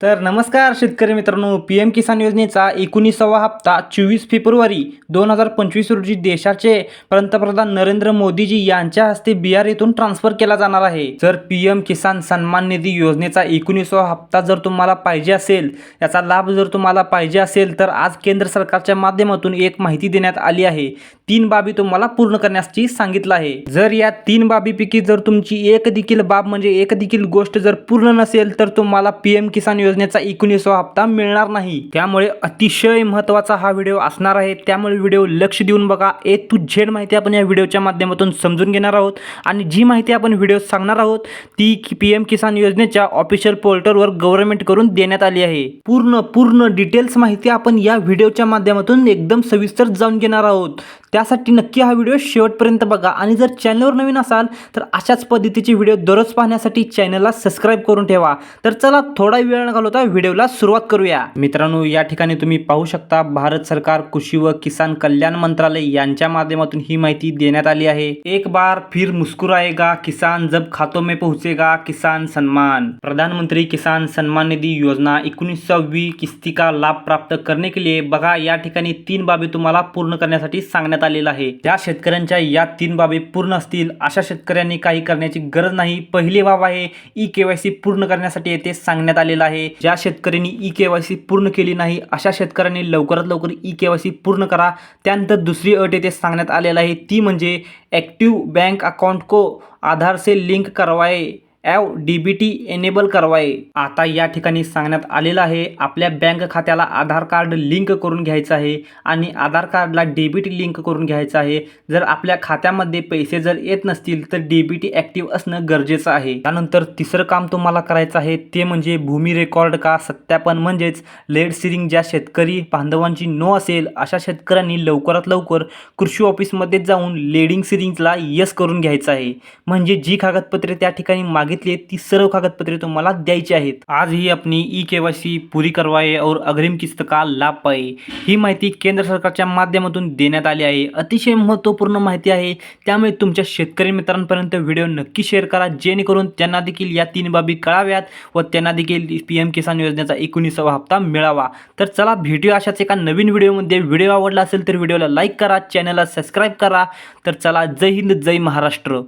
तर नमस्कार शेतकरी मित्रांनो पी एम किसान योजनेचा एकोणीसावा हप्ता चोवीस फेब्रुवारी दोन हजार पंचवीस रोजी देशाचे पंतप्रधान नरेंद्र मोदीजी यांच्या हस्ते बिहार येथून ट्रान्सफर केला जाणार आहे. जर पी एम किसान सन्मान निधी योजनेचा एकोणीसावा हप्ता जर तुम्हाला पाहिजे असेल याचा लाभ जर तुम्हाला पाहिजे असेल तर आज केंद्र सरकारच्या माध्यमातून एक माहिती देण्यात आली आहे. तीन बाबी तुम्हाला पूर्ण करण्याची सांगितलं आहे. जर या तीन बाबीपैकी जर तुमची एक देखील बाब म्हणजे एक देखील गोष्ट जर पूर्ण नसेल तर तुम्हाला पी एम किसान योजनेचा एकोणीसवा हप्ता मिळणार नाही. त्यामुळे अतिशय महत्त्वाचा हा व्हिडिओ असणार आहे. त्यामुळे व्हिडिओ लक्ष देऊन बघा. ए टू झेड माहिती आपण या व्हिडिओच्या माध्यमातून समजून घेणार आहोत. आणि जी माहिती आपण व्हिडिओ सांगणार आहोत ती पी एम किसान योजनेच्या ऑफिशियल पोर्टलवर गव्हर्नमेंट करून देण्यात आली आहे. पूर्ण पूर्ण डिटेल्स माहिती आपण या व्हिडिओच्या माध्यमातून एकदम सविस्तर जाऊन घेणार आहोत. त्यासाठी नक्की हा व्हिडिओ शेवटपर्यंत बघा. आणि जर चॅनलवर नवीन असाल तर अशाच पद्धतीचे व्हिडिओ दररोज पाहण्यासाठी चॅनलला सबस्क्राईब करून ठेवा. तर चला थोडा वेळ न घालवता व्हिडिओला सुरुवात करूया. मित्रांनो या ठिकाणी तुम्ही पाहू शकता भारत सरकार कृषी व किसान कल्याण मंत्रालय यांच्या माध्यमातून ही माहिती देण्यात आली आहे. एक बार फिर मुस्कुराएगा किसान जब खातों में पहुंचेगा किसान सन्मान. प्रधानमंत्री किसान सन्मान निधि योजना एकोणीसावी किस्ती का लाभ प्राप्त करने के लिए बघा. या ठिकाणी तीन बाबी तुम्हाला पूर्ण करण्यासाठी सांगण्यात आलेला आहे. त्या शेतकऱ्यांच्या या तीन बाबी पूर्ण असतील अशा शेतकऱ्यांनी काही करण्याची गरज नाही. पहिली बाब आहे ई केवायसी पूर्ण करण्यासाठी येथे सांगण्यात आलेलं आहे. ज्या शेतकऱ्यांनी ई केवायसी पूर्ण केली नाही अशा शेतकऱ्यांनी लवकरात लवकर ई केवायसी पूर्ण करा. त्यानंतर दुसरी अट येथे सांगण्यात आलेलं आहे ती म्हणजे ॲक्टिव्ह बँक अकाउंट को आधार से लिंक करवाए ॲव डी बी टी एनेबल करवाए आता या ठिकाणी सांगण्यात आलेलं आहे आपल्या बँक खात्याला आधार कार्ड लिंक करून घ्यायचं आहे आणि आधार कार्डला डी बी टी लिंक करून घ्यायचं आहे. जर आपल्या खात्यामध्ये पैसे जर येत नसतील तर डी बी टी ॲक्टिव्ह असणं गरजेचं आहे. त्यानंतर तिसरं काम तुम्हाला करायचं आहे ते म्हणजे भूमी रेकॉर्ड का सत्यापन म्हणजेच लेड सिरिंग ज्या शेतकरी बांधवांची नो असेल अशा शेतकऱ्यांनी लवकरात लवकर कृषी ऑफिसमध्ये जाऊन लेडिंग सिरिंगला यस करून घ्यायचं आहे. म्हणजे जी कागदपत्रे त्या ठिकाणी मागितली आहेत ती सर्व कागदपत्रे तुम्हाला द्यायची आहेत. आज ही अपनी ई के वाय सी पूरी करवाए और अग्रिम किस्त का लाभ पाए ही माहिती केंद्र सरकारच्या माध्यमातून देण्यात आली आहे. अतिशय महत्त्वपूर्ण माहिती आहे. त्यामुळे तुमच्या शेतकरी मित्रांपर्यंत व्हिडिओ नक्की शेअर करा जेणेकरून त्यांना देखील या तीन बाबी कळाव्यात व त्यांना देखील पी एम किसान योजनेचा एकोणीसावा हप्ता मिळावा. तर चला भेटूया अशाच एका नवीन व्हिडिओमध्ये. व्हिडिओ आवडला असेल तर व्हिडिओला लाईक करा चॅनलला सबस्क्राईब करा. तर चला जय हिंद जय महाराष्ट्र.